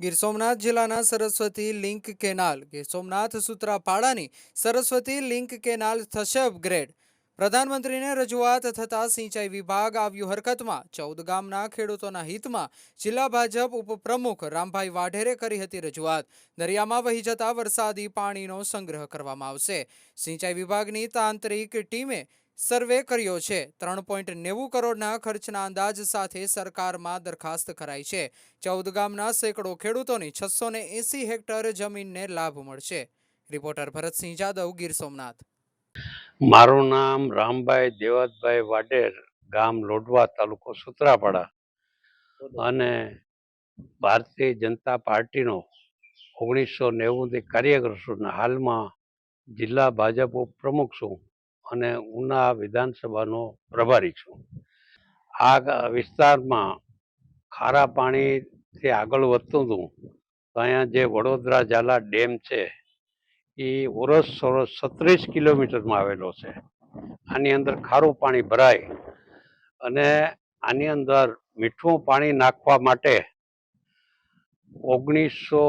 ગીર સોમનાથ જિલ્લાના Saraswati link canal, Gir Somnath સૂત્રાપાડાની Saraswati link canal થશે અપગ્રેડ. પ્રધાનમંત્રીને રજૂઆત થતાં સિંચાઈ વિભાગ આવ્યું હરકતમાં. ચૌદ ગામના ખેડૂતોના હિતમાં જિલ્લા ભાજપ ઉપપ્રમુખ રામભાઈ વાઢેરે કરી હતી રજૂઆત. દરિયામાં વહી જતા વરસાદી પાણીનો સંગ્રહ કરવામાં આવશે. સિંચાઈ વિભાગની તાંત્રિક ટીમે સર્વે કર્યો છે. ત્રણ પોઈન્ટ નેવું કરોડના ખર્ચના અંદાજ સાથે સરકારમાં દરખાસ્ત કરાઈ છે. ચૌદ ગામના સેંકડો ખેડૂતોની છસો ને એસી હેક્ટર જમીનને લાભ મળશે. રિપોર્ટર ભરતસિંહ જાદવ, ગીર સોમનાથ. મારું નામ રામભાઈ દેવતભાઈ વાડેર, ગામ લોઢવા, તાલુકો સુત્રાપાડા. અને ભારતીય જનતા પાર્ટીનો ઓગણીસો નેવુંથી કાર્યકર છું હાલમાં જિલ્લા ભાજપ પ્રમુખ છું. અને ઉના વિધાનસભાનો પ્રભારી છું. આ વિસ્તારમાં ખારા પાણીથી આગળ વધતું હતું, તો અહીંયા જે વડોદરા ઝાલા ડેમ છે, એ ઓરસ સોરસ છત્રીસ કિલોમીટરમાં આવેલો છે. આની અંદર ખારું પાણી ભરાય અને આની અંદર મીઠું પાણી નાખવા માટે ઓગણીસો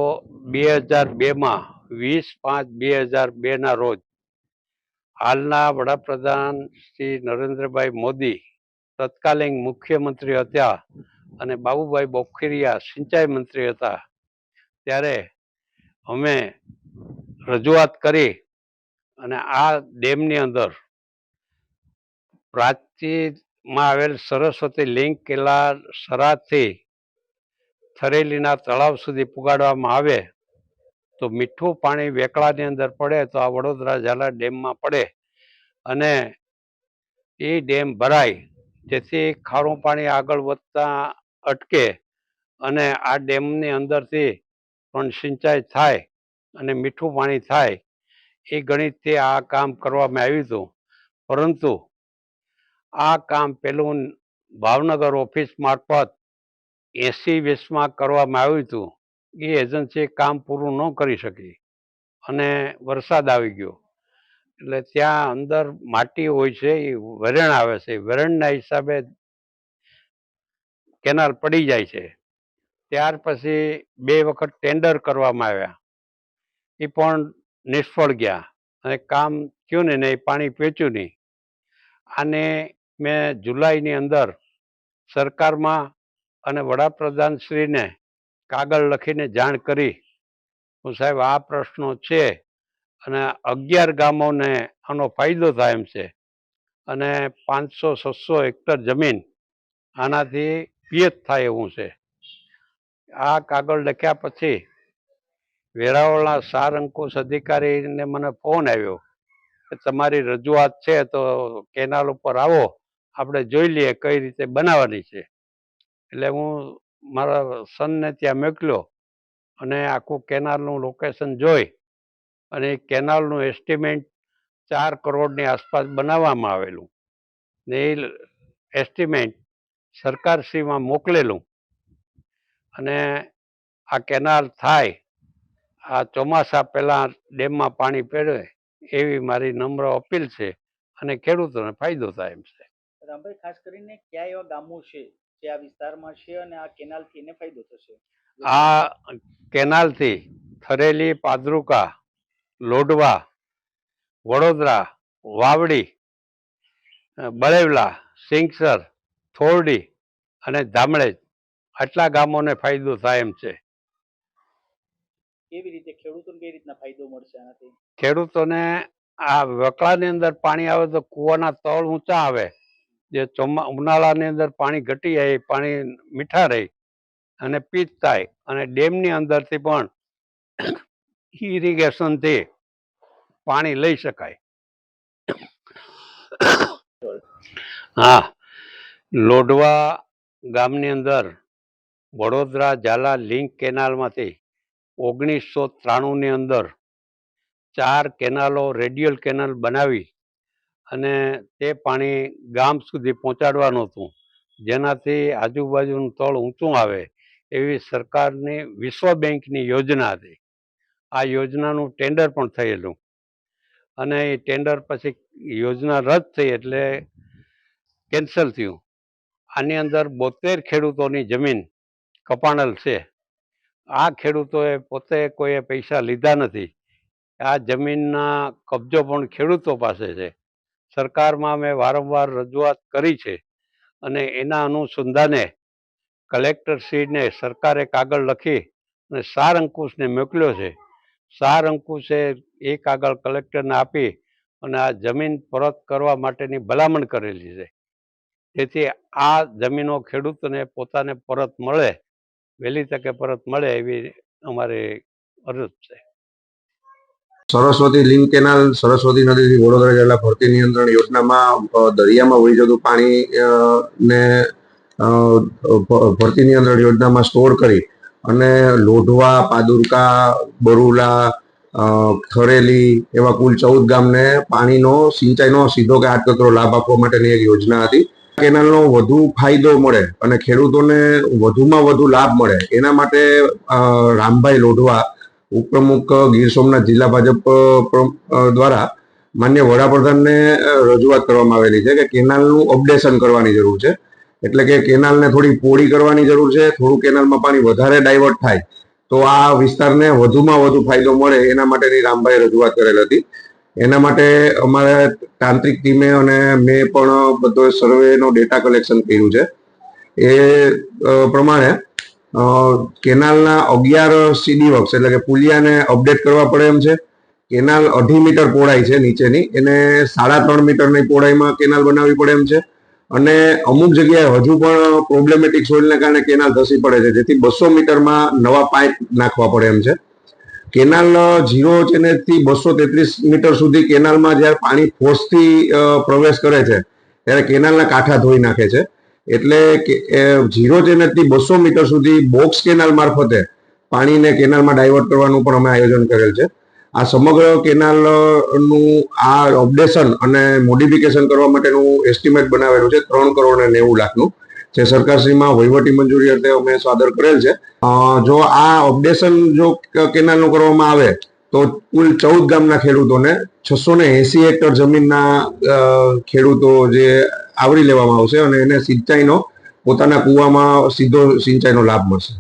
બે હજાર બેમાં વીસ પાંચ બે હજાર બેના રોજ હાલના વડાપ્રધાન શ્રી નરેન્દ્રભાઈ મોદી તત્કાલીન મુખ્યમંત્રી હતા અને બાબુભાઈ બોખીરિયા સિંચાઈ મંત્રી હતા. ત્યારે અમે રજૂઆત કરી અને આ ડેમની અંદર પ્રાચીમાં આવેલ સરસ્વતી લિંક કિલ્લા સરાથી થરેલીના તળાવ સુધી પુગાડવામાં આવે તો મીઠું પાણી વેકળાની અંદર પડે તો આ વડોદરા ઝાલા ડેમમાં પડે. અને એ ડેમ ભરાય, જેથી ખારું પાણી આગળ વધતા અટકે અને આ ડેમની અંદરથી પણ સિંચાઈ થાય અને મીઠું પાણી થાય. એ ગણિતથી આ કામ કરવામાં આવ્યું હતું. પરંતુ આ કામ પેલું ભાવનગર ઓફિસ મારફત એસી વીસમાં કરવામાં આવ્યું હતું. એ એજન્સી કામ પૂરું ન કરી શકી. અને વરસાદ આવી ગયો. એટલે ત્યાં અંદર માટી હોય છે, એ વરણ આવે છે. વરણના હિસાબે કેનાલ પડી જાય છે. ત્યાર પછી બે વખત ટેન્ડર કરવામાં આવ્યા. એ પણ નિષ્ફળ ગયા. અને કામ થયું ને નહીં પાણી પહોંચ્યું નહીં. આને મેં જુલાઈની અંદર સરકારમાં અને વડાપ્રધાનશ્રીને કાગળ લખીને જાણ કરી. હું સાહેબ, આ પ્રશ્નો છે અને અગિયાર ગામોને આનો ફાયદો થાય એમ છે. અને પાંચસો, છસો હેક્ટર જમીન આનાથી પિયત થાય એવું છે. આ કાગળ લખ્યા પછી વેરાવળના સાર અંકુશ અધિકારીને મને ફોન આવ્યો કે તમારી રજૂઆત છે તો કેનાલ ઉપર આવો. આપણે જોઈ લઈએ કઈ રીતે બનાવવાની છે. એટલે હું મારા સનને ત્યાં મોકલ્યો અને આખું કેનાલનું લોકેશન જોઈ અને એ કેનાલનું એસ્ટિમેટ ચાર કરોડની આસપાસ બનાવવામાં આવેલું. ને એ એસ્ટિમેટ સરકારશ્રીમાં મોકલેલું. અને આ કેનાલ થાય, આ ચોમાસા પહેલાં ડેમમાં પાણી પેડે એવી મારી નમ્ર અપીલ છે અને ખેડૂતોને ફાયદો થાય એમ છે. રામભાઈ, ખાસ કરીને કયા એવા ગામો છે જે આ વિસ્તારમાં છે અને આ કેનાલથી એને ફાયદો થશે. આ કેનાલથી થરેલી પાદરુકા લોડવા વડોદરા વાવડી બળેવલા સિંગસર થોરડી અને ધામળેજ આટલા ગામોને ફાયદો થાય એમ છે. કેવી રીતે ખેડૂતોને કઈ રીતના ફાયદો મળશે આનાથી? ખેડૂતોને આ વકળાની અંદર પાણી આવે તો કૂવાના તળ ઊંચા આવે. જે ચોમા, ઉનાળાની અંદર પાણી ઘટી જાય, પાણી મીઠા રહે અને પીચ થાય અને ડેમની અંદરથી પણ ઇરિગેશનથી પાણી લઈ શકાય. હા, લોઢવા ગામની અંદર વડોદરા ઝાલા લિંક કેનાલમાંથી ઓગણીસો ત્રાણુંની અંદર ચાર કેનાલો રેડિયલ કેનાલ બનાવી અને તે પાણી ગામ સુધી પહોંચાડવાનું હતું. જેનાથી આજુબાજુનું તળ ઊંચું આવે એવી સરકારની વિશ્વ બેંકની યોજના હતી. આ યોજનાનું ટેન્ડર પણ થયેલું. અને એ ટેન્ડર પછી યોજના રદ થઈ એટલે કેન્સલ થયું. આની અંદર બોતેર ખેડૂતોની જમીન કપાણલ છે. આ ખેડૂતોએ પોતે કોઈએ પૈસા લીધા નથી. આ જમીનના કબજો પણ ખેડૂતો પાસે છે. સરકારમાં મેં વારંવાર રજૂઆત કરી છે અને એના અનુસંધાને કલેક્ટરશ્રીને સરકારે કાગળ લખી અને સાર અંકુશને મોકલ્યો છે. સાર અંકુશે એ કાગળ કલેક્ટરને આપી અને આ જમીન પરત કરવા માટેની ભલામણ કરેલી છે. તેથી આ જમીનો ખેડૂતને પોતાને પરત મળે વહેલી તકે પરત મળે એવી અમારી અરજ છે. સરસ્વતી લિંક કેનાલ, સરસ્વતી નદીથી વડોદરા જિલ્લા ભરતી નિયંત્રણ યોજનામાં દરિયામાં વહી જતું પાણી ને ભરતી નિયંત્રણ યોજનામાં સ્ટોર કરી અને લોઢવા, પાદુરકા, બરુલા થરેલી એવા કુલ ચૌદ ગામને પાણીનો, સિંચાઈનો સીધો કે આટકતરો લાભ આપવા માટેની એક યોજના હતી. કેનાલનો વધુ ફાયદો મળે અને ખેડૂતોને વધુમાં વધુ લાભ મળે. એના માટે રામભાઈ લોઢવા ઉપપ્રમુખ, ગીર સોમનાથ જિલ્લા ભાજપ દ્વારા માન્ય વડાપ્રધાનને રજૂઆત કરવામાં આવેલી છે કે કેનાલનું અપડેશન કરવાની જરૂર છે. એટલે કે કેનાલને થોડી પોળી કરવાની જરૂર છે, થોડું કેનાલમાં પાણી વધારે ડાયવર્ટ થાય, તો આ વિસ્તારને વધુમાં વધુ ફાયદો મળે એના માટેની રામભાઈ રજૂઆત કરેલ હતી. એના માટે અમારે તાંત્રિક ટીમે અને મેં પણ બધો સર્વેનો ડેટા કલેક્શન કર્યું છે. એ પ્રમાણે કેનાલના અગિયાર સીડી વર્ક્સ એટલે કે પુલિયાને અપડેટ કરવા પડે એમ છે. કેનાલ અઢી મીટર પહોળાઈ છે નીચેની, એને સાડા ત્રણ મીટરની પહોળાઈમાં કેનાલ બનાવવી પડે એમ છે. અને અમુક જગ્યાએ હજુ પણ પ્રોબ્લેમેટિક સોઇલને કારણે કેનાલ ધસી પડે છે, જેથી બસો મીટરમાં નવા પાઇપ નાખવા પડે એમ છે. કેનાલ ઝીરો છે ને થી બસો તેત્રીસ મીટર સુધી કેનાલમાં જ્યારે પાણી ફોર્સથી પ્રવેશ કરે છે, ત્યારે કેનાલના કાંઠા ધોઈ નાખે છે. એટલે ઝીરો ચેનલથી બસો મીટર સુધી બોક્સ કેનાલ મારફતે પાણીને કેનાલમાં ડાયવર્ટ કરવાનું પણ અમે આયોજન કરેલ છે. આ સમગ્ર કેનાલનું આ અપડેશન અને મોડિફિકેશન કરવા માટેનું એસ્ટિમેટ બનાવેલું છે, ત્રણ કરોડ અને નેવું લાખનું, જે સરકારશ્રીમાં વહીવટી મંજૂરી અર્થે અમે સાદર કરેલ છે. જો આ અપડેશન જો કેનાલનું કરવામાં આવે તો કુલ ચૌદ ગામના ખેડૂતોને છસો ને એસી હેક્ટર જમીનના ખેડૂતો જે આવરી લેવામાં આવશે અને એને સિંચાઈનો પોતાના કૂવામાં સીધો સિંચાઈનો લાભ મળશે.